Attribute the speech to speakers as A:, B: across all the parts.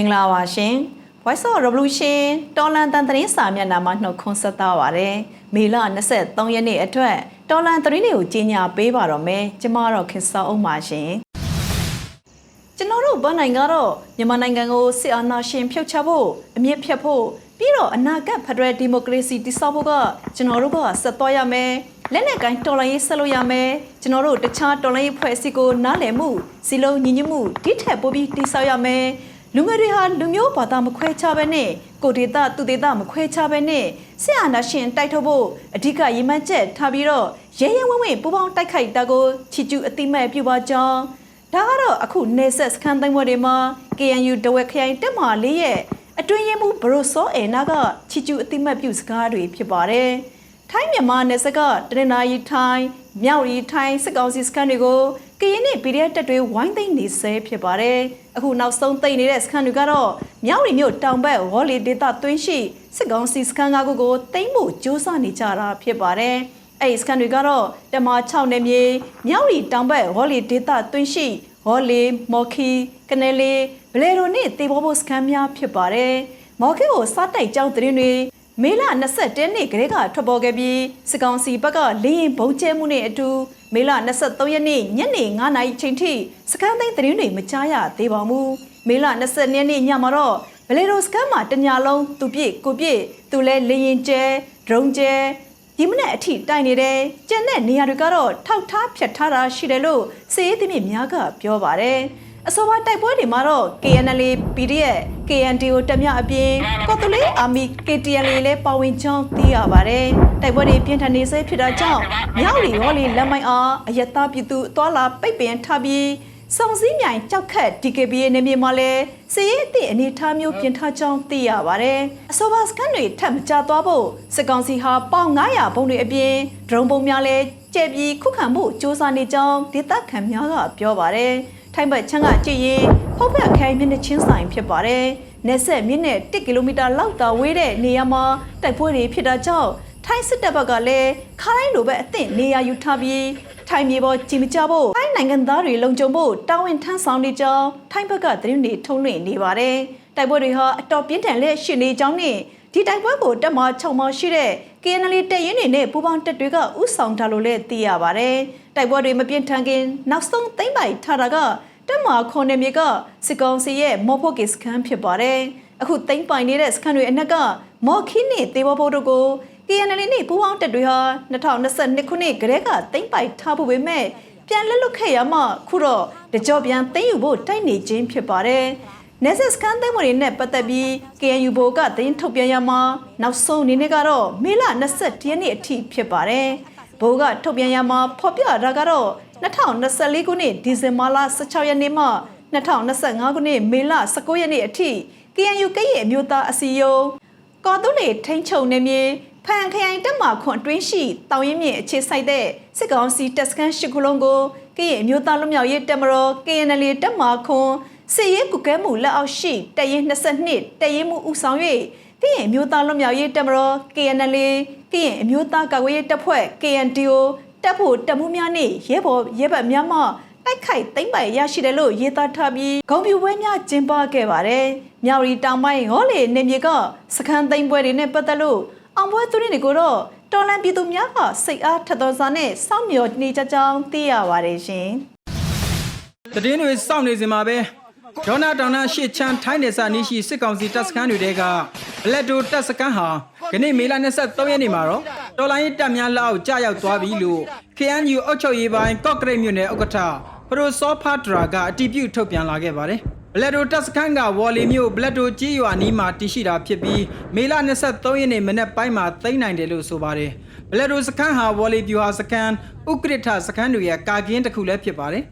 A: မင်္ဂလာပါရှင် Voice of Revolution တော်လန်တန်သတင်းစာမျက်နှာမှာနှုတ်ခွန်းဆက်သားပါရယ်မေလ23ရက်နေ့အတွက်တော်လန်သတင်းတွေကိုကြီးညာပေးပါတော့မယ်ကျမတော့ခင်စောအောင်ပါရှင်ကျွန်တော်တို့ဗန်နိုင်ကတော့မြန်မာနိုင်ငံကိုစစ်အာဏာရှင်ဖျောက်ချဖို့အမြင့်ဖြတ်ဖို့ပြီးတော့အနာဂတ်ဖက်ဒရယ်ဒီမိုကရေစီတည်ဆောက်ဖို့ကကျွန်တော်တို့ကဆက်သွားရမယ်လက်နက်ကိုင်းတော်လှန်ရေးဆက်လို့ရမယ်ကျွန်တော်တို့တခြားတော်လှန်ရေးဖွဲ့စည်းကိုနားလည်မှုစီလုံးညီညွတ်မှုတိထက်ပိုပြီးတည်ဆောက်ရမယ် လူငယ်တွေဟာလူမျိုးဘာသာမခွဲခြားဘဲနဲ့ကိုဒေတာသူဒေတာမခွဲခြားဘဲနဲ့ဆရာနာရှင်တိုက်ထုတ်ဖို့အဓိကရည်မှန်းချက်ထားပြီးတော့ရဲရဲဝံ့ဝံ့ပူပေါင်းတိုက်ခိုက်တာကိုချီကျူးအတိမဲ့ပြုပါကြောင်းဒါကတော့အခုနေဆက်စခန်းသိမ်းပွဲတွေမှာ KNU တဝက်ခရိုင်တက်မလေးရဲ့အတွင်းရင်မှုဘရိုစောအဲနာကချီကျူးအတိမဲ့ပြုစကားတွေဖြစ်ပါတယ်ထိုင်းမြန်မာနယ်စပ်ကတနင်္လာရီထိုင်းမြောက်ရီထိုင်းစစ်ကောင်စီစခန်းတွေကို ကရင်နဲ့ PDF တပ်တွေဝိုင်းသိမ်းနေဆဲဖြစ်ပါတယ်။အခုနောက်ဆုံးသိမ်းနေတဲ့စခန်းတွေကတော့မြောက်ရီမြို့တောင်ဘက်ဝေါ်လီဒေတာတွင်းရှိစစ်ကောင်စီစခန်းကားကိုကိုသိမ်းဖို့ကြိုးစားနေကြတာဖြစ်ပါတယ်။အဲဒီစခန်းတွေကတော့တမ6နယ်မြေမြောက်ရီတောင်ဘက်ဝေါ်လီဒေတာတွင်းရှိဝေါ်လီမော်ခီကနယ်လီဘလေရိုနဲ့တေဘောဘိုစခန်းများဖြစ်ပါတယ်။မော်ခီကိုစားတိုက်ကြောင်းသတင်းတွေ မေလ21နှစ်ကလေးကထွက်ပေါ်ခဲ့ပြီးစစ်ကောင်စီဘက်ကလေရင်ဘုံကျဲမှုနဲ့အတူမေလ23ရက်နေ့ညနေ9နာရီချိန်ထိစခန်းသိမ်းသတင်းတွေမကြားရသေးပါဘူးမေလ22ရက်နေ့ညမှာတော့ဘလေရိုစခန်းမှာတညာလုံးသူပြည့်ကိုပြည့်သူလဲလေရင်ကျဲဒရုံကျဲဒီမနဲ့အထိတိုင်နေတယ်ကျန်တဲ့နေရာတွေကတော့ထောက်ထားဖြတ်ထားတာရှိတယ်လို့စေရေးသမီးများကပြောပါတယ် အဆိုပါတိုက်ပွဲတွေမှာတော့ KNL PDF KNDO တက်မြအပြင်ကော်တိုလေးအာမီ KTL လည်းပါဝင်ကြောင်းသိရပါတယ်။တိုက်ပွဲတွေပြင်းထန်နေဆဲဖြစ်တာကြောင့်မြောက်လီရောလီလက်မိုင်းအားအယက်သားပြည်သူအသွာလာပိတ်ပင်ထားပြီးစုံစည်းမြိုင်ကြောက်ခတ် DKBA နေမြေမှာလည်းစီရေးအသည့်အနေအထားမျိုးပြင်ထားကြောင်းသိရပါတယ်။အဆိုပါစကန်တွေထပ်မကြသွားဖို့စစ်ကောင်စီဟာပေါင်900ဘုံတွေအပြင်ဒရုန်းဘုံများလည်းကျဲပြီးခုခံမှုစ조사နေကြောင်းဒေသခံများကပြောပါတယ်။ ထိုင်းဘက်ချမ်းကကြည့်ရင်ဖောက်ဖက်ခိုင်မြင့်တဲ့ချင်းဆိုင်ဖြစ်ပါတယ်။နေဆက်မြင့်နဲ့1ကီလိုမီတာလောက်သာဝေးတဲ့နေရာမှာတိုက်ပွဲတွေဖြစ်တာကြောင့်ထိုင်းစစ်တပ်ဘက်ကလည်းခိုင်းလိုပဲအသင့်နေရာယူထားပြီးထိုင်းမြေပေါ်ကြည်မကြဖို့ထိုင်းနိုင်ငံသားတွေလုံခြုံဖို့တာဝန်ထမ်းဆောင်နေကြောင်းထိုင်းဘက်ကသတင်းတွေထုတ်လွှင့်နေပါတယ်။တိုက်ပွဲတွေဟာအတော်ပြင်းထန်လက်ရှိနေကြောင်းနဲ့ ဒီတိုက်ပွဲကိုတက်မ6မောင်ရှိတဲ့ KNL တပ်ရင်းတွေနဲ့ပူးပေါင်းတပ်တွေကဥဆောင်ထားလို့လည်းသိရပါတယ်။တိုက်ပွဲတွေမပြင်းထန်ခင်နောက်ဆုံးသိမ့်ပိုက်ထားတာကတက်မာခွန်နယ်မြေကစစ်ကောင်စီရဲ့မော်ဖိုကစ်စခန်းဖြစ်ပါတယ်။အခုသိမ့်ပိုင်နေတဲ့စခန်းတွေအနက်ကမော်ခီနဲ့တေဘောဘိုတို့ကို KNL နဲ့ပူးပေါင်းတပ်တွေဟာ2022ခုနှစ်ကတည်းကသိမ့်ပိုက်ထားဖို့ပေမဲ့ပြန်လက်လွတ်ခဲ့ရမှခုတော့တကြောပြန်သိမ်းယူဖို့တိုက်နေခြင်းဖြစ်ပါတယ်။ နေဆက်စကန်သိမ်းမှုတွေနဲ့ပတ်သက်ပြီး KNU ဘိုကသတင်းထုတ်ပြန်ရမှာနောက်ဆုံးအနေနဲ့ကတော့မေလ21ရက်နေ့အထိဖြစ်ပါတယ်။ဘိုကထုတ်ပြန်ရမှာဖော်ပြတာကတော့2024ခုနှစ်ဒီဇင်ဘာလ16ရက်နေ့မှ2025ခုနှစ်မေလ19ရက်နေ့အထိ KNU ကရဲ့အမျိုးသားအစည်းအရုံးကော်တူလီထိန်ချုံနေမြေဖန်ခရိုင်တက်မှာခွန်အတွင်းရှိတောင်ရင်မြင့်အခြေစိုက်တဲ့စစ်ကောင်စီတပ်စခန်းရှိခုလုံးကိုကရဲ့အမျိုးသားလူမျိုးရေးတက်မတော် KNL တက်မှာခွန် စစ်ရေးကုကဲမှုလက်အောက်ရှိတရင်22တရင်မှုဦးဆောင်၍ကရင်အမျိုးသားလူမျိုးရေးတက်မတော် KNL ကရင်အမျိုးသားကာကွယ်ရေးတပ်ဖွဲ့ KNDO တက်ဖို့တက်မှုများနဲ့ရဲဘော်ရဲဘက်များမှတိုက်ခိုက်သိမ့်ပိုင်ရရှိတယ်လို့ရေးသားထားပြီးဂုံပြူပွဲများကျင်းပခဲ့ပါတယ်။မြောက်ရီတောင်ပိုင်းဟောလေနေမြေကစခန်းသိမ့်ပွဲတွေနဲ့ပတ်သက်လို့အောင်ပွဲသူတွေကိုတော့တော်လန်ပြည်သူများကစိတ်အားထက်တော်စွာနဲ့စောင့်မျှော်နေကြကြောင်းသိရပါတယ်ရှင်။
B: တည်င်းတွေစောင့်နေစင်မှာပဲ ဒေါနာတောင်နာရှေ့ချမ်းထိုင်းနေစာနီးရှိစစ်ကောင်စီတပ်စခန်းတွေတဲကဘလက်တိုတပ်စခန်းဟာခနေ့မေလ23ရက်နေ့မှာတော့တော်လိုင်းတပ်များလက်အောက်ကြာရောက်သွားပြီလို့ KNU အုပ်ချုပ်ရေးပိုင်းကော့ကရိတ်မြို့နယ်ဥက္ကဋ္ဌပရိုစောဖာဒရာကအတည်ပြုထုတ်ပြန်လာခဲ့ပါတယ်ဘလက်တိုတပ်စခန်းကဝေါ်လီမြို့ဘလက်တိုကြီးရွာနီးမှာတည်ရှိတာဖြစ်ပြီးမေလ23ရက်နေ့မနက်ပိုင်းမှာသိမ်းနိုင်တယ်လို့ဆိုပါတယ်ဘလက်တိုစခန်းဟာဝေါ်လီပြူဟာစခန်းဥက္ကဋ္ဌစခန်းတွေရဲ့ကာကင်းတစ်ခုလည်းဖြစ်ပါတယ်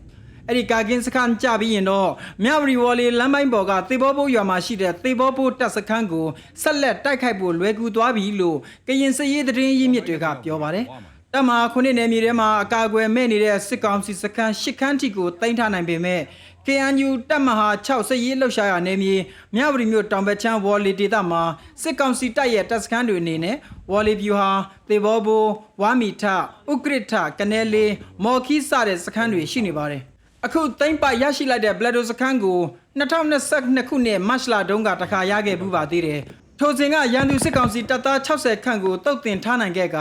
B: အဲ့ဒီကာကင်းစခန်းကြပြီးရင်တော့မြဝတီဝေါ်လီလမ်းပိုင်းပေါ်ကသေဘောဘိုးရွာမှာရှိတဲ့သေဘောဘိုးတပ်စခန်းကိုဆက်လက်တိုက်ခိုက်ဖို့လွယ်ကူသွားပြီလို့ကရင်စရေးသတင်းရင်းမြစ်တွေကပြောပါတယ်။တပ်မဟာခုနှစ်နယ်မြေထဲမှာအကာအကွယ်မဲ့နေတဲ့စစ်ကောင်စီစခန်းရှစ်ခန်းတီကိုတင်ထားနိုင်ပေမဲ့ KNU တပ်မဟာ6စစ်ရေးလှုပ်ရှားရာနယ်မြေမြဝတီမြို့တောင်ဘက်ချမ်းဝေါ်လီဒေသမှာစစ်ကောင်စီတပ်ရဲ့တပ်စခန်းတွေအနေနဲ့ဝေါ်လီဗျူဟာသေဘောဘိုးဝါမီထဥက္ကရထကနဲလေးမော်ခီစတဲ့စခန်းတွေရှိနေပါတယ်။ အခုသိမ့်ပရရှိလိုက်တဲ့ Blado စခန်းကို2022ခုနှစ်မတ်လတုန်းကတခါရခဲ့ဘူးပါသေးတယ်။ထိုစဉ်ကရန်သူစစ်ကောင်စီတပ်သား60ခန့်ကိုတုတ်တင်ထားနိုင်ခဲ့က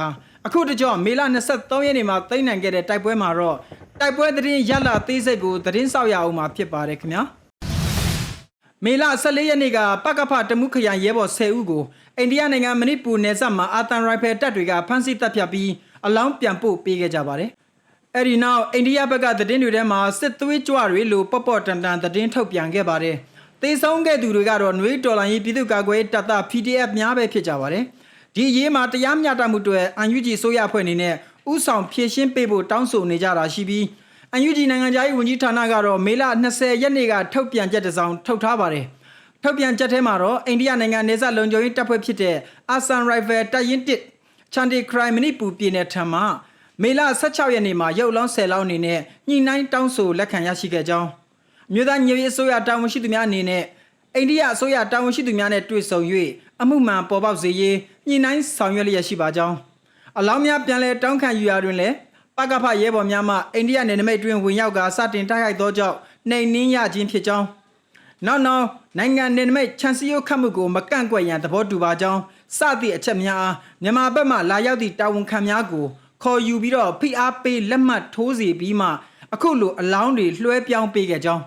B: အခုတကြောမေလ23ရက်နေ့မှာသိမ်းနိုင်ခဲ့တဲ့တိုက်ပွဲမှာတော့တိုက်ပွဲသတင်းရလသေးစိတ်ကိုသတင်းဆောက်ရအောင်မှာဖြစ်ပါတယ်ခင်ဗျာ။မေလ14ရက်နေ့ကပကဖတမှုခရိုင်ရဲဘော်10ဦးကိုအိန္ဒိယနိုင်ငံမဏိပူနယ်စပ်မှာအာတန်ရိုင်ဖယ်တပ်တွေကဖမ်းဆီးတပ်ဖြတ်ပြီးအလောင်းပြန်ပို့ပေးခဲ့ကြပါတယ်။ အဲ့ဒီနောက်အိန္ဒိယဘက်ကသတင်းတွေထဲမှာစစ်သွေးကြွတွေလို့ပေါ့ပေါ့တန်တန်သတင်းထုတ်ပြန်ခဲ့ပါတယ်။တေဆုံးခဲ့သူတွေကတော့ຫນွေဒေါ်လာရေးပြည်သူ့ကာကွယ်ရေးတပ်သား PDF များပဲဖြစ်ကြပါတယ်။ဒီအရေးမှာတရားမျှတမှုတွေအန်ယူဂျီဆိုရအဖွဲ့အနေနဲ့ဥဆောင်ဖြည့်ရှင်းပေးဖို့တောင်းဆိုနေကြတာရှိပြီးအန်ယူဂျီနိုင်ငံသားရေးဝန်ကြီးဌာနကတော့မေလ20ရက်နေ့ကထုတ်ပြန်ချက်တစ်စောင်ထုတ်ထားပါတယ်။ထုတ်ပြန်ချက်ထဲမှာတော့အိန္ဒိယနိုင်ငံနေဆက်လုံခြုံရေးတပ်ဖွဲ့ဖြစ်တဲ့အာဆန်ရိုင်ဖယ်တပ်ရင်းတစ်ချန်ဒီခရိုင်မဏိပူပြည်နယ်ထံမှ မေလ16ရက်နေ့မှာရုပ်လောင်း10လောင်းအနေနဲ့ညှိနှိုင်းတောင်းဆိုလက်ခံရရှိခဲ့ကြောင်းအမျိုးသားညီညွတ်ရေးအစိုးရတာဝန်ရှိသူများအနေနဲ့အိန္ဒိယအစိုးရတာဝန်ရှိသူများနဲ့တွေ့ဆုံ၍အမှုမှန်ပေါ်ပေါက်စေရေးညှိနှိုင်းဆောင်ရွက်လျက်ရှိပါကြောင်းအလောင်းများပြန်လည်တောင်းခံယူရာတွင်လည်းပကဖရဲဘော်များမှအိန္ဒိယနယ်နိမိတ်တွင်ဝင်ရောက်ကစတင်တိုက်ခိုက်သောကြောင့်နှိမ်နင်းရခြင်းဖြစ်ကြောင်းနောက်နောက်နိုင်ငံနယ်နိမိတ်ချန်စီယိုခတ်မှုကိုမကန့်ကွက်ရန်သဘောတူပါကြောင်းစသည့်အချက်များအားမြန်မာဘက်မှလာရောက်သည့်တာဝန်ခံများကို ခေါ်ယူပြီးတော့ဖိအားပေးလက်မှတ်ထိုးစီပြီးမှအခုလိုအလောင်းတွေလွှဲပြောင်းပေးခဲ့ကြောင်း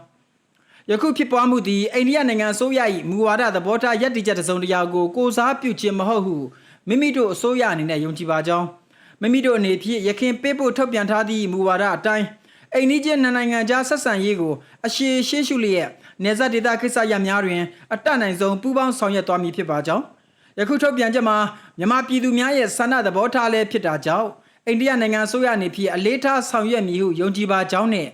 B: ယခုဖြစ်ပွားမှုသည်အိန္ဒိယနိုင်ငံအစိုးရ၏မူဝါဒသဘောထားရည်တည်ချက်တစ်စုံတစ်ရာကိုကိုစားပြုခြင်းမဟုတ်ဟုမိမိတို့အစိုးရအနေနဲ့ယုံကြည်ပါကြောင်းမိမိတို့အနေဖြင့်ရခင်ပေးဖို့ထုတ်ပြန်ထားသည့်မူဝါဒအတိုင်းအိန္ဒိချင်းနှစ်နိုင်ငံကြားဆက်ဆံရေးကိုအရှိရှေးရှုလျက်နေဆက်ဒေသကိစ္စရပ်များတွင်အတတ်နိုင်ဆုံးပူးပေါင်းဆောင်ရွက်သွားမည်ဖြစ်ပါကြောင်းယခုထုတ်ပြန်ချက်မှာမြန်မာပြည်သူများရဲ့ဆန္ဒသဘောထားလည်းဖြစ်တာကြောင့် အိန္ဒိယနိုင်ငံအစိုးရအနေဖြင့်အလေးထားဆောင်ရွက်မည်ဟုယုံကြည်ပါကြောင်းနဲ့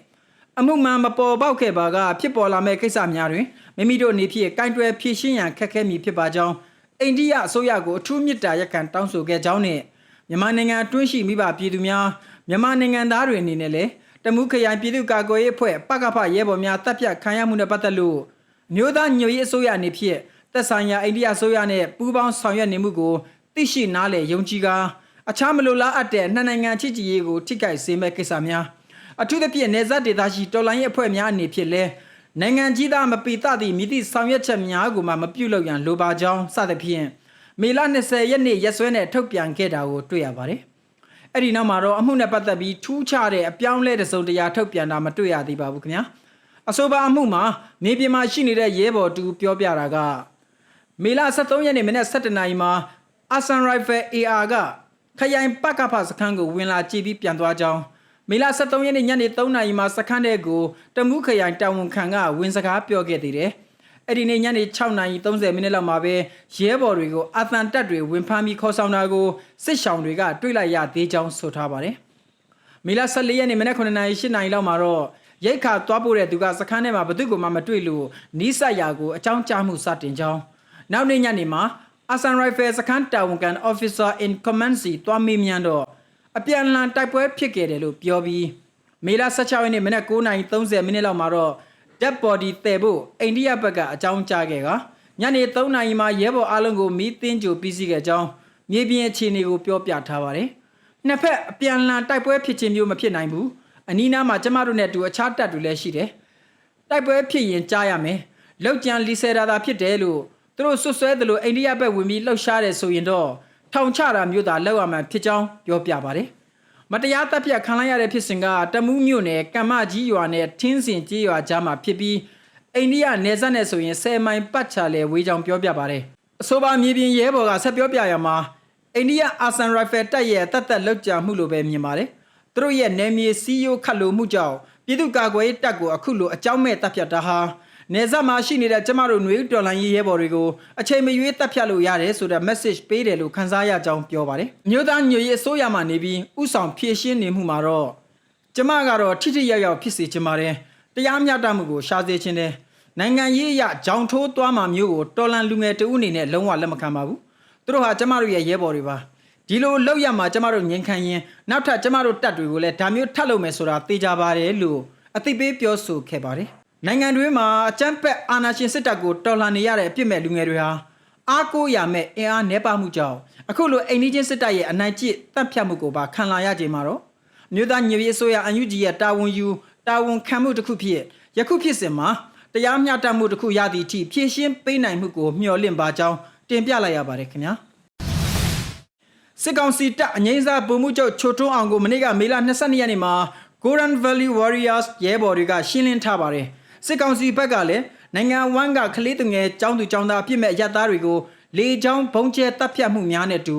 B: အမှုမှန်မပေါ်ပေါက်ခဲ့ပါကဖြစ်ပေါ်လာမယ့်ကိစ္စများတွင်မိမိတို့အနေဖြင့်ကင်တွယ်ဖြည့်ရှင်းရန်ခက်ခဲမည်ဖြစ်ပါကြောင်းအိန္ဒိယအစိုးရကိုအထူးမြစ်တာရက်ခံတောင်းဆိုခဲ့ကြောင်းနဲ့မြန်မာနိုင်ငံအတွင်းရှိမိဘပြည်သူများမြန်မာနိုင်ငံသားတွေအနေနဲ့လည်းတမှုခရိုင်ပြည်သူ့ကာကွယ်ရေးအဖွဲ့ပကဖရဲဘော်များတပ်ဖြတ်ခံရမှုနဲ့ပတ်သက်လို့မြို့သားညွေရေးအစိုးရအနေဖြင့်သက်ဆိုင်ရာအိန္ဒိယအစိုးရနဲ့ပူးပေါင်းဆောင်ရွက်နေမှုကိုသိရှိနားလည်ယုံကြည်ကာ အခြားမလိုလားအပ်တဲ့နှစ်နိုင်ငံချစ်ကြည်ရေးကိုထိခိုက်စေမဲ့ကိစ္စများအထူးသဖြင့်နေဇတ်ဒေသရှိတော်လိုင်းရဲ့အဖွဲ့များအနေဖြင့်လဲနိုင်ငံကြီးသားမပီသသည့်မြစ်သည့်ဆောင်ရွက်ချက်များကိုမှမပြုလုပ်ရန်လိုပါကြောင်းစသဖြင့်မေလ20ရက်နေ့ရက်စွဲနဲ့ထုတ်ပြန်ခဲ့တာကိုတွေ့ရပါတယ်။အဲ့ဒီနောက်မှာတော့အမှုနဲ့ပတ်သက်ပြီးထူးခြားတဲ့အပြောင်းလဲတစ်စုံတရာထုတ်ပြန်တာမတွေ့ရသေးပါဘူးခင်ဗျာ။အဆိုပါအမှုမှာနေပြည်မှာရှိနေတဲ့ရဲဘော်တူပြောပြတာကမေလ23ရက်နေ့မနေ့7:00နာရီမှာအာဆန်ရိုင်ဖယ် AR က ခရိုင်ပကဖစခန်းကိုဝင်လာကြည့်ပြီးပြန်သွားကြောင်းမေလ23ရက်နေ့ညနေ3:00နာရီမှာစခန်းတဲ့ကိုတမှုခရိုင်တာဝန်ခံကဝင်စကားပြောခဲ့သေးတယ်။အဲ့ဒီနေ့ညနေ6:30မိနစ်လောက်မှာပဲရဲဘော်တွေကိုအာသန်တက်တွေဝင်ဖမ်းပြီးခေါ်ဆောင်တာကိုစစ်ရှောင်းတွေကတွေ့လိုက်ရသေးကြောင်းဆိုထားပါတယ်။မေလ14ရက်နေ့မနက်9:00နာရီ10:00နာရီလောက်မှာတော့ရိတ်ခါသွားပို့တဲ့သူကစခန်းထဲမှာဘသူ့ကိုမှမတွေ့လို့နီးစပ်ရာကိုအကြောင်းကြားမှုစတင်ကြောင်းနောက်နေ့ညနေမှာ အာဆန်ရိုင်ဖယ်စခန်းတာဝန်ခံ officer in command စီတွားမေးမြန်းတော့အပြန်အလှန်တိုက်ပွဲဖြစ်ခဲ့တယ်လို့ပြောပြီးမေလ16ရက်နေ့မနက်9:30မိနစ်လောက်မှာတော့ dead body တည်ဖို့အိန္ဒိယဘက်ကအကြောင်းကြားခဲ့ကညနေ3နာရီမှာရဲဘော်အလုံးကိုမီးတင်းကြိုပြီးစီးခဲ့ကြောင်းမြေပြင်အခြေအနေကိုပြောပြထားပါတယ်။နှစ်ဖက်အပြန်အလှန်တိုက်ပွဲဖြစ်ခြင်းမျိုးမဖြစ်နိုင်ဘူး။အနီးနားမှာကျမတို့နဲ့အတူအခြားတပ်တွေလည်းရှိတယ်။တိုက်ပွဲဖြစ်ရင်ကြားရမယ်။လောက်ကျန်လီဆယ်ရာသာဖြစ်တယ်လို့ သူတို့ဆွဆွဲတယ်လို့အိန္ဒိယဘက်ဝင်ပြီးလှုပ်ရှားတယ်ဆိုရင်တော့ထောင်ချတာမျိုးသာလောက်ရမှဖြစ်ကြောင်းပြောပြပါတယ်။မတရားတပ်ဖြတ်ခံလိုက်ရတဲ့ဖြစ်စဉ်ကတမူးမြို့နယ်ကမ္မကြီးရွာနဲ့ထင်းစင်ကြီးရွာကြားမှာဖြစ်ပြီးအိန္ဒိယနယ်စပ်နဲ့ဆိုရင်10မိုင်ပတ်ချာလဲဝေးကြောင်ပြောပြပါတယ်။အဆိုပါမြေပြင်ရဲဘော်ကဆက်ပြောပြရမှာအိန္ဒိယအာဆန်ရိုင်ဖယ်တပ်ရဲ့တတ်သက်လောက်ကြမှုလိုပဲမြင်ပါတယ်။သူတို့ရဲ့နယ်မြေစီးရိုးခတ်လိုမှုကြောင့်ပြည်သူ့ကာကွယ်ရေးတပ်ကိုအခုလိုအကြောင်းမဲ့တပ်ဖြတ်တာဟာ နေဆက်မှာရှိနေတဲ့ကျမတို့ຫນွေတော်လိုင်းရေးရဲဘော်တွေကိုအချိန်မရွေးတပ်ဖြတ်လို့ရတယ်ဆိုတဲ့ message ပေးတယ်လို့ခန်းစားရကြောင်းပြောပါတယ်။မြို့သားညွေရေးအစိုးရမှနေပြီးဥဆောင်ဖြည့်ရှင်းနေမှုမှာတော့ကျမကတော့ထိထိရောက်ရောက်ဖြစ်စေချင်ပါတယ်။တရားမျှတမှုကိုရှာစေချင်တယ်။နိုင်ငံရေးအရဂျောင်ထိုးသွားမှာမျိုးကိုတော်လန်လူငယ်တဦးအနေနဲ့လုံးဝလက်မခံပါဘူး။သူတို့ဟာကျမတို့ရဲ့ရဲဘော်တွေပါ။ဒီလိုလောက်ရမှာကျမတို့ငြိမ်ခံရင်နောက်ထပ်ကျမတို့တပ်တွေကိုလည်းဒါမျိုးထပ်လုပ်မယ်ဆိုတာသိကြပါတယ်လို့အသိပေးပြောဆိုခဲ့ပါတယ်။ နိုင်ငံတွင်းမှာအကြမ်းဖက်အာဏာရှင်စစ်တပ်ကိုတော်လှန်နေရတဲ့အပြစ်မဲ့လူငယ်တွေဟာအားကိုးရမဲ့အင်အားနှဲပါမှုကြောင့်အခုလိုအိန္ဒိချင်းစစ်တပ်ရဲ့အနိုင်ကျင့်တပ်ဖြတ်မှုကိုပါခံလာရခြင်းမှာတော့မြို့သားညွေရေးဆိုရအန်ယူဂျီရဲ့တာဝန်ယူတာဝန်ခံမှုတစ်ခုဖြစ်ယခုဖြစ်စဉ်မှာတရားမျှတမှုတစ်ခုရသည့်အထိဖြည့်ရှင်းပေးနိုင်မှုကိုမျှော်လင့်ပါကြောင်းတင်ပြလိုက်ရပါတယ်ခင်ဗျာစစ်ကောင်စီတပ်အငိမ့်စားပုံမှုချုပ်ချိုထွန်းအောင်ကိုမနေ့ကမေလ22ရက်နေ့မှာ Golden Valley Warriors ရဲဘော်တွေကရှင်းလင်းထားပါတယ် စစ်ကောင်စီဘက်ကလည်းနိုင်ငံဝမ်းကကလေးသူငယ်ចောင်းသူចောင်းသားအပြစ်မဲ့ရပ်သားတွေကိုလေချောင်းဘုံကျဲတပ်ဖြတ်မှုများနဲ့တူ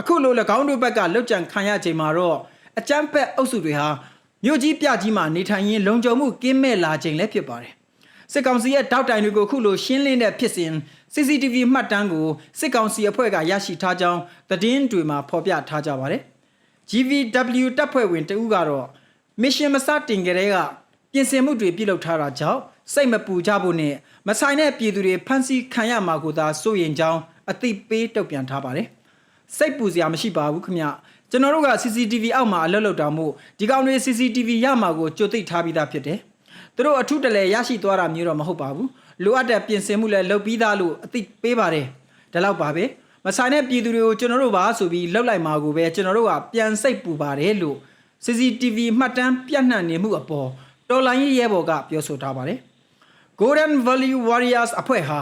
B: အခုလို၎င်းတို့ဘက်ကလုတ်ကြံခံရချိန်မှာတော့အကြမ်းဖက်အုပ်စုတွေဟာမြို့ကြီးပြကြီးမှာနေထိုင်ရင်းလုံခြုံမှုကင်းမဲ့လာချိန်လည်းဖြစ်ပါတယ်စစ်ကောင်စီရဲ့တောက်တိုင်တွေကိုအခုလိုရှင်းလင်းတဲ့ဖြစ်စဉ် CCTV မှတ်တမ်းကိုစစ်ကောင်စီအဖွဲ့ကရရှိထားကြောင်းသတင်းတွေမှာဖော်ပြထားကြပါတယ် GVW တပ်ဖွဲ့ဝင်တဦးကတော့မစ်ရှင်မစတင်ကြတဲ့က ပြင်ဆင်မှုတွေပြုလုပ်ထားတာကြောင့်စိတ်မပူကြဖို့နဲ့မဆိုင်တဲ့ပြည်သူတွေဖမ်းဆီးခံရမှာကိုသာစိုးရင်ကြောင်းအသိပေးတုတ်ပြန်ထားပါတယ်။စိတ်ပူစရာမရှိပါဘူးခင်ဗျ။ကျွန်တော်တို့က CCTV အောက်မှာအလုပ်လုပ်တာမို့ဒီကောင်တွေ CCTV ရမှာကိုကြိုသိထားပြီးသားဖြစ်တယ်။သူတို့အထုတလဲရရှိသွားတာမျိုးတော့မဟုတ်ပါဘူး။လိုအပ်တဲ့ပြင်ဆင်မှုလည်းလုပ်ပြီးသားလို့အသိပေးပါတယ်။ဒါတော့ပါပဲ။မဆိုင်တဲ့ပြည်သူတွေကိုကျွန်တော်တို့ပါဆိုပြီးလှုပ်လိုက်မှာကိုပဲကျွန်တော်တို့ကပြန်စိတ်ပူပါတယ်လို့ CCTV မှတ်တမ်းပြန့်နှံ့နေမှုအပေါ် တော်လိုင်းရေးရဲဘော်ကပြောဆိုထားပါတယ်။ Golden Valley Warriors အဖွဲ့ဟာ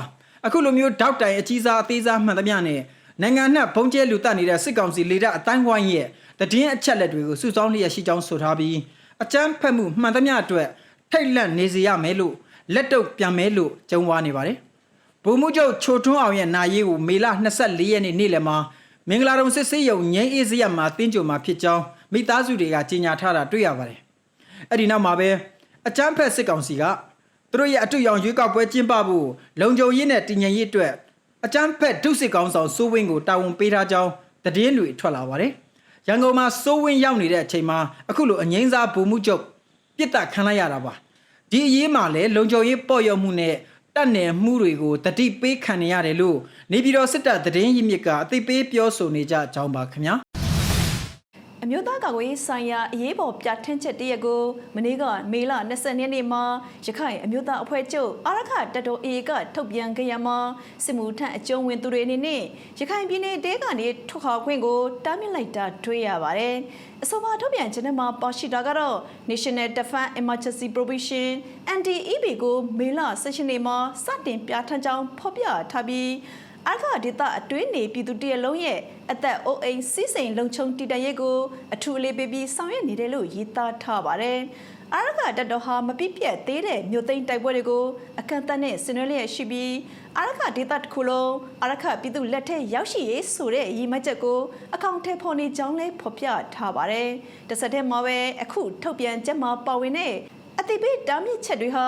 B: အခုလိုမျိုးတောက်တိုင်အကြီးစားအသေးစားမှန်သမျှနဲ့နိုင်ငံနှံ့ဘုံကျဲလူတက်နေတဲ့စစ်ကောင်စီလေတပ်အတိုင်းဝိုင်းရဲ့တည်င်းအချက်လက်တွေကိုစုဆောင်းလျက်ရှိကြောင်းဆိုထားပြီးအကြမ်းဖက်မှုမှန်သမျှအတွက်ထိတ်လန့်နေစေရမယ်လို့လက်တော့ပြန်မယ်လို့ကြုံဝါနေပါတယ်။ဗိုလ်မှူးချုပ်ချိုထွန်းအောင်ရဲ့နာရေးကိုမေလ24ရက်နေ့နေ့လယ်မှာမင်္ဂလာတုံစစ်စေးရုံငိမ့်အေးစရက်မှာတင်းကြုံမှာဖြစ်ကြောင်းမိသားစုတွေကကြေညာထားတာတွေ့ရပါတယ်။ အဲ့ဒီနောက်မှာပဲအကြမ်းဖက်စစ်ကောင်စီကသူတို့ရဲ့အတွေ့အကြုံရွေးကောက်ပွဲကျင်းပဖို့လုံခြုံရေးနဲ့တည်ငြိမ်ရေးအတွက်အကြမ်းဖက်ဒုစစ်ကောင်ဆောင်စိုးဝင်းကိုတာဝန်ပေးထားကြောင်းသတင်းတွေထွက်လာပါတယ်။ရန်ကုန်မှာစိုးဝင်းရောက်နေတဲ့အချိန်မှာအခုလိုအငိမ့်စားဗိုလ်မှူးချုပ်ပြစ်ဒတ်ခံလိုက်ရတာပါ။ဒီအရေးမှာလည်းလုံခြုံရေးပေါ့ရော့မှုနဲ့တပ်နယ်မှုတွေကိုတတိပေးခံနေရတယ်လို့နေပြည်တော်စစ်တပ်သတင်းရင်းမြစ်ကအသိပေးပြောဆိုနေကြကြောင်းပါခင်ဗျာ
A: အ မျိုးသားကာကွယ်ရေးဆိုင်ရာအရေးပေါ်ပြဋ္ဌာန်းချက်တရက်ကိုမနေ့ကမေလ20ရက်နေ့မှာရခိုင်အမျိုးသားအဖွဲ့ချုပ်အာရခတပ်တော် AA ကထုတ်ပြန်ခဲ့ရမှာစစ်မှုထမ်းအကျုံးဝင်သူတွေအနေနဲ့ရခိုင်ပြည်နယ်တဲကနေထွက်ခွာခွင့်ကိုတားမြစ်လိုက်တာတွေ့ရပါတယ်။အဆိုပါထုတ်ပြန်ချက်နဲ့မှာပါရှိတာကတော့ National Defense Emergency Provision NDEB ကိုမေလ16ရက်နေ့မှာစတင်ပြဋ္ဌာန်းကြောင်းဖော်ပြထားပြီး အခါဒေတာအတွင်းနေပြည်သူတရလုံးရဲ့အသက်အိုးအိမ်စီးစိမ်လုံခြုံတည်တံ့ရေးကိုအထူးအလေးပေးပြီးဆောင်ရွက်နေတယ်လို့ရေးသားထားပါတယ်။အာရကတက်တော်ဟာမပြည့်ပြတ်သေးတဲ့မြို့သိမ်းတိုက်ပွဲတွေကိုအကန့်အသတ်နဲ့ဆင်နွှဲလျက်ရှိပြီးအာရကဒေတာတစ်ခုလုံးအာရကပြည်သူလက်ထက်ရောက်ရှိရေးဆိုတဲ့ရည်မှတ်ချက်ကိုအကောင့်ထဲပေါ်နေကြောင်းလဲဖော်ပြထားပါတယ်။တစ်ဆက်တည်းမှာပဲအခုထုတ်ပြန်ချက်မှာပါဝင်တဲ့ အတိပေးတားမြစ်ချက်တွေဟာ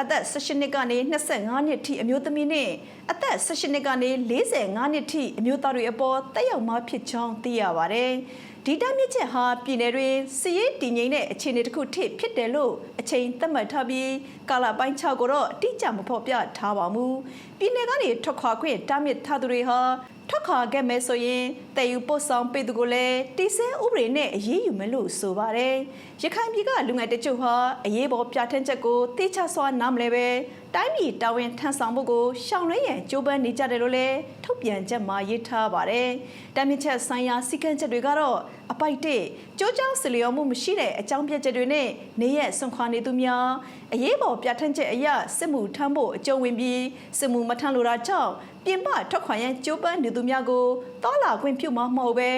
A: အသက်16နှစ်ကနေ25နှစ်ထိအမျိုးသမီးနဲ့အသက်16နှစ်ကနေ45နှစ်ထိအမျိုးသားတွေအပေါ်တက်ရောက်မှဖြစ်ကြောင်းသိရပါတယ်။ဒီတားမြစ်ချက်ဟာပြည်내တွင်စီရေးတည်ငြိမ်တဲ့အခြေအနေတစ်ခုထိဖြစ်တယ်လို့အချိန်သတ်မှတ်ထားပြီးကာလပိုင်း6ကိုတော့အတိအကျမဖော်ပြထားပါဘူး။ပြည်내ကနေထွက်ခွာခွင့်တားမြစ်ထားသူတွေဟာထွက်ခွာခဲ့မယ်ဆိုရင်တည်ယူပို့ဆောင်ပေးသူကိုလည်းတိစဲဥပဒေနဲ့အရေးယူမယ်လို့ဆိုပါတယ်။ရခိုင်ပြည်ကလူငယ်တချို့ဟာအရေးပေါ်ပြဋ္ဌာန်းချက်ကိုတိကျစွာနားမလဲပဲတိုင်းပြည်တာဝန်ထမ်းဆောင်မှုကိုရှောင်လွှဲရန်ကြိုးပမ်းနေကြတယ်လို့လည်းထုတ်ပြန်ချက်မှာရေးထားပါတယ်။တိုင်းမြချက်ဆိုင်ရာစီကံချက်တွေကတော့အပိုက်တစ်ကြိုးကြောင်းစလျော်မှုမရှိတဲ့အကြောင်းပြချက်တွေနဲ့နေရက်ဆွန်ခွာနေသူများအရေးပေါ်ပြဋ္ဌာန်းချက်အရစစ်မှုထမ်းဖို့အကျုံးဝင်ပြီးစစ်မှုမထမ်းလိုတာကြောင့်ပြင်ပထွက်ခွာရန်ကြိုးပမ်းနေသူများကိုတောလာခွင့်ပြုမှာမဟုတ်ပဲ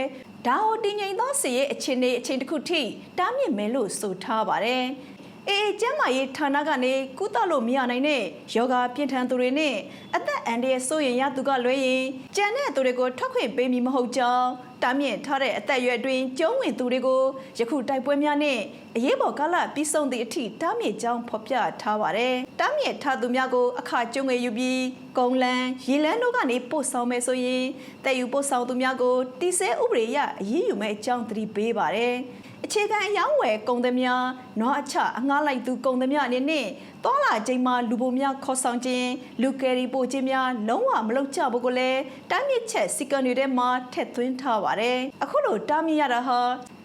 A: ဒါဟိုတည်ငြိမ်သောစီရဲ့အခြေအနေအချိန်တစ်ခုထိတားမြစ်မယ်လို့ဆိုထားပါတယ်။ အေးကျမ်းမာရေးဌာနကနေကုသလို့မရနိုင်တဲ့ယောဂပြင်းထန်သူတွေနဲ့အသက်အန္တရာယ်ဆိုရင်ရသူကလွဲရင်ကြံတဲ့သူတွေကိုထွက်ခွင့်ပေးမည်မဟုတ်ကြောင်းတားမြစ်ထားတဲ့အသက်အရွယ်တွင်ကျုံးဝင်သူတွေကိုယခုတိုက်ပွဲများနဲ့အရေးပေါ်ကာလပြီးဆုံးသည့်အထိတားမြစ်ကြောင်းဖော်ပြထားပါတယ်။တားမြစ်ထားသူများကိုအခကျုံငယ်ယူပြီးကုန်းလန်းရေလန်းတို့ကနေပို့ဆောင်မယ်ဆိုရင်တဲ့ယူပို့ဆောင်သူများကိုတီစဲဥပဒေအရအရေးယူမဲ့အကြောင်းသတိပေးပါတယ်။ အခြေခံအယောင်းဝယ်ကုန်သမျှနွားအချအငှားလိုက်သူကုန်သမျှအနေနဲ့တောလာချိန်မှာလူပုံများခေါ်ဆောင်ခြင်းလူကယ်ရီပို့ခြင်းများလုံးဝမလုပ်ကြဘူးကိုလည်းတားမြစ်ချက်စီကံတွေထဲမှာထည့်သွင်းထားပါတယ်အခုလိုတားမြစ်ရတာဟာ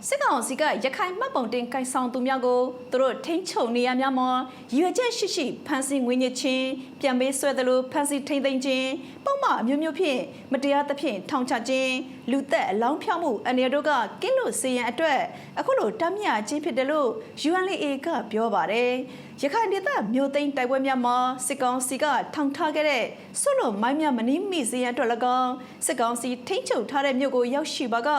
A: စစ်ကောင်စီကရခိုင်မှတ်ပုံတင်ကိုင်ဆောင်သူများကိုသူတို့ထိန်းချုပ်နေရများမှာရည်ရွယ်ချက်ရှိရှိဖမ်းဆီးငွေညစ်ခြင်းပြန်ပေးဆွဲသလိုဖမ်းဆီးထိန်းသိမ်းခြင်းပုံမှန်အမျိုးမျိုးဖြင့်မတရားသဖြင့်ထောင်ချခြင်းလူသက်အလောင်းဖြောက်မှုအနေတို့ကကင်းလို့စီရင်အတွက်အခုလိုတမ်းမြခြင်းဖြစ်တယ်လို့ UNLA ကပြောပါတယ် ရခိုင်ဒေသမြို့သိမ်းတိုက်ပွဲများမှာစစ်ကောင်စီကထောင်ထားခဲ့တဲ့ဆွတ်လို့မိုင်းမြမနီးမိစီရန်အတွက်၎င်းစစ်ကောင်စီထိန်းချုပ်ထားတဲ့မြို့ကိုရောက်ရှိပါက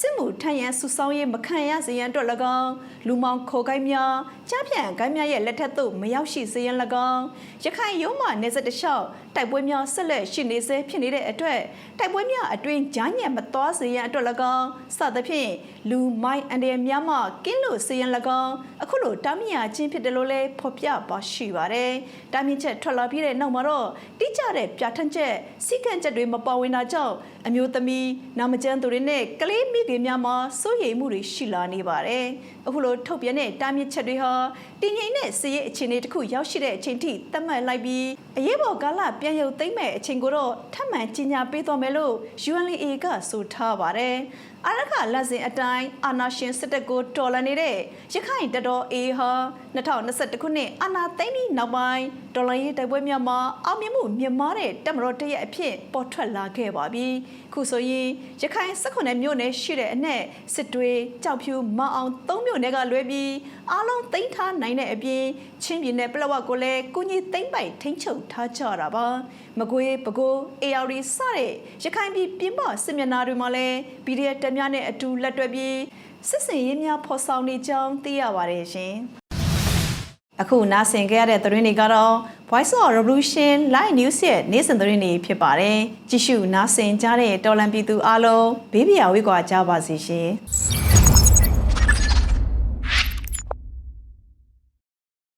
A: စစ်မှုထမ်းရန်စုဆောင်းရေးမခံရစေရန်အတွက်၎င်းလူမောင်ခေါ်ကိုင်းများကြားဖြန့်ကိုင်းများရဲ့လက်ထက်သို့မရောက်ရှိစေရန်၎င်းရခိုင်ရုံးမှနေဆက်တလျှောက်တိုက်ပွဲများဆက်လက်ရှိနေစေဖြစ်နေတဲ့အတွက်တိုက်ပွဲများအတွင်ကြားညံမသွားစေရန်အတွက်၎င်းစသဖြင့်လူမိုင်းအန်ဒီများမှကင်းလို့စေရန်၎င်းအခုလိုတားမြစ်ခြင်းဖြစ်တယ်လို့လည်းဖော်ပြပါရှိပါတယ်။တားမြစ်ချက်ထွက်လာပြီးတဲ့နောက်မှာတော့တိကျတဲ့ပြဋ္ဌာန်းချက်စီကံချက်တွေမပါဝင်တာကြောင့် အမျိုးသမီးနာမကျန်းသူတွေနဲ့ကလေးမိခင်များမှာစိုးရိမ်မှုတွေရှိလာနေပါတယ်။အခုလိုထုတ်ပြန်တဲ့တားမြစ်ချက်တွေဟာတည်ငြိမ်တဲ့စီးရဲအခြေအနေတစ်ခုရောက်ရှိတဲ့အချိန်ထိသတ်မှတ်လိုက်ပြီးအရေးပေါ်ကာလပြန်ရုပ်သိမ်းမဲ့အချိန်ကိုတော့ထပ်မံကြီးညာပေးသွားမယ်လို့ UNLA ကဆိုထားပါတယ်။ အရခလက်စင်အတိုင်းအာနာရှင်စစ်တပ်ကိုတော်လှန်နေတဲ့ရခိုင်တပ်တော် A ဟာ2021ခုနှစ်အာနာသိမ်းပြီးနောက်ပိုင်းတော်လှန်ရေးတိုက်ပွဲများမှာအောင်မြင်မှုမြင့်မားတဲ့တပ်မတော်တရက်အဖြစ်ပေါ်ထွက်လာခဲ့ပါပြီ။ခုဆိုရင်ရခိုင်18မြို့နယ်ရှိတဲ့အနက်စစ်တွေကြောက်ဖြူမအောင်3မြို့နယ်ကလွဲပြီးအားလုံးသိမ်းထားနိုင်တဲ့အပြင်ချင်းပြည်နယ်ပလောဝကိုလည်းကုညီသိမ်းပိုက်ထိန်းချုပ်ထားကြတာပါ။မကွေးပဲခူး AR စတဲ့ရခိုင်ပြည်ပြင်ပစစ်မျက်နှာတွေမှာလည်း PDF တပ်များနဲ့အတူလက်တွဲပြီးစစ်စင်ရေးများဖော်ဆောင်နေကြောင်းသိရပါတယ်ရှင်။အခုနားဆင်ကြရတဲ့သတင်းတွေကတော့ Voice of Revolution Live News ရဲ့နေ့စဉ်သတင်းတွေဖြစ်ပါတယ်။ကြည့်ရှုနားဆင်ကြတဲ့တော်လန်ပြည်သူအားလုံးဘေးပရာဝေးကွာကြပါစေရှင်။